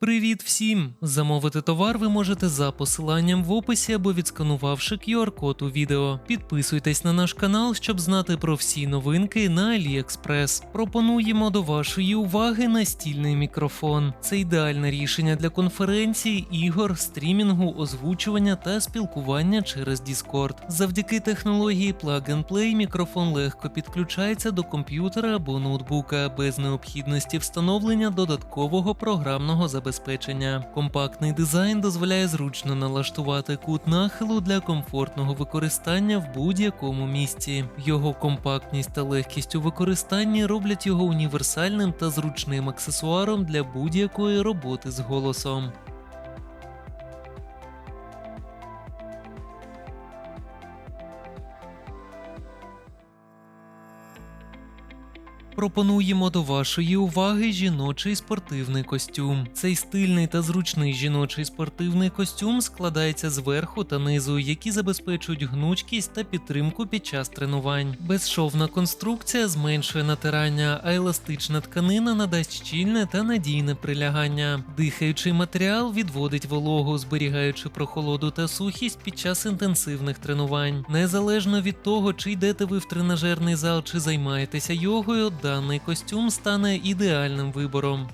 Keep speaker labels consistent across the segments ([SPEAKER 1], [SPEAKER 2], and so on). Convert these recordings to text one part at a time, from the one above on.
[SPEAKER 1] Привіт всім! Замовити товар ви можете за посиланням в описі або відсканувавши QR-код у відео. Підписуйтесь на наш канал, щоб знати про всі новинки на AliExpress. Пропонуємо до вашої уваги настільний мікрофон. Це ідеальне рішення для конференцій, ігор, стрімінгу, озвучування та спілкування через Discord. Завдяки технології Plug and Play мікрофон легко підключається до комп'ютера або ноутбука без необхідності встановлення додаткового програмного забезпечення. Компактний дизайн дозволяє зручно налаштувати кут нахилу для комфортного використання в будь-якому місці. Його компактність та легкість у використанні роблять його універсальним та зручним аксесуаром для будь-якої роботи з голосом. Пропонуємо до вашої уваги жіночий спортивний костюм. Цей стильний та зручний жіночий спортивний костюм складається з верху та низу, які забезпечують гнучкість та підтримку під час тренувань. Безшовна конструкція зменшує натирання, а еластична тканина надасть щільне та надійне прилягання. Дихаючий матеріал відводить вологу, зберігаючи прохолоду та сухість під час інтенсивних тренувань. Незалежно від того, чи йдете ви в тренажерний зал чи займаєтеся йогою, даний костюм стане ідеальним вибором.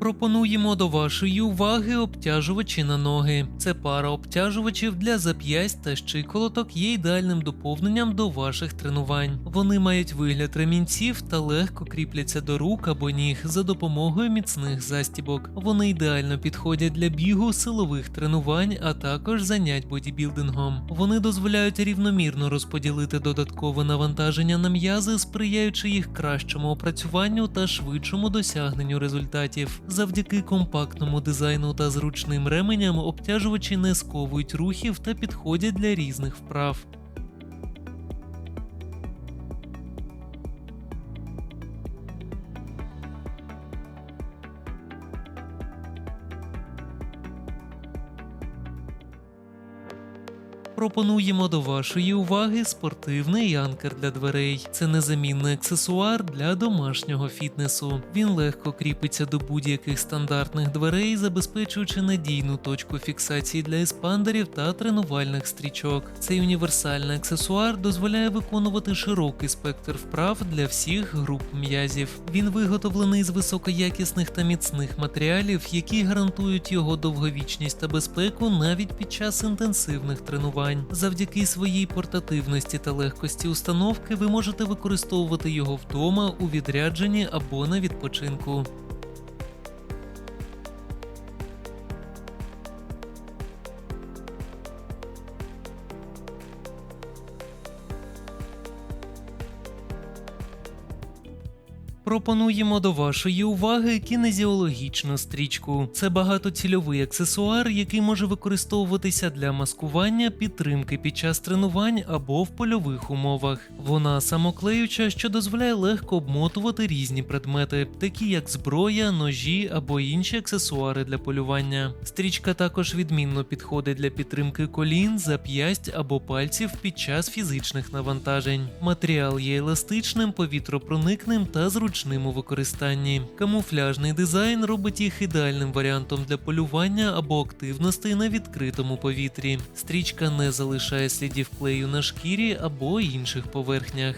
[SPEAKER 1] Пропонуємо до вашої уваги обтяжувачі на ноги. Це пара обтяжувачів для зап'ясть та щиколоток є ідеальним доповненням до ваших тренувань. Вони мають вигляд ремінців та легко кріпляться до рук або ніг за допомогою міцних застібок. Вони ідеально підходять для бігу, силових тренувань, а також занять бодібілдингом. Вони дозволяють рівномірно розподілити додаткове навантаження на м'язи, сприяючи їх кращому опрацюванню та швидшому досягненню результатів. Завдяки компактному дизайну та зручним ременям обтяжувачі не сковують рухів та підходять для різних вправ. Пропонуємо до вашої уваги спортивний анкер для дверей. Це незамінний аксесуар для домашнього фітнесу. Він легко кріпиться до будь-яких стандартних дверей, забезпечуючи надійну точку фіксації для еспандерів та тренувальних стрічок. Цей універсальний аксесуар дозволяє виконувати широкий спектр вправ для всіх груп м'язів. Він виготовлений з високоякісних та міцних матеріалів, які гарантують його довговічність та безпеку навіть під час інтенсивних тренувань. Завдяки своїй портативності та легкості установки ви можете використовувати його вдома у відрядженні або на відпочинку. Пропонуємо до вашої уваги кінезіологічну стрічку. Це багатоцільовий аксесуар, який може використовуватися для маскування, підтримки під час тренувань або в польових умовах. Вона самоклеюча, що дозволяє легко обмотувати різні предмети, такі як зброя, ножі або інші аксесуари для полювання. Стрічка також відмінно підходить для підтримки колін, зап'ясть або пальців під час фізичних навантажень. Матеріал є еластичним, повітропроникним та зручним використанні. Камуфляжний дизайн робить їх ідеальним варіантом для полювання або активностей на відкритому повітрі. Стрічка не залишає слідів клею на шкірі або інших поверхнях.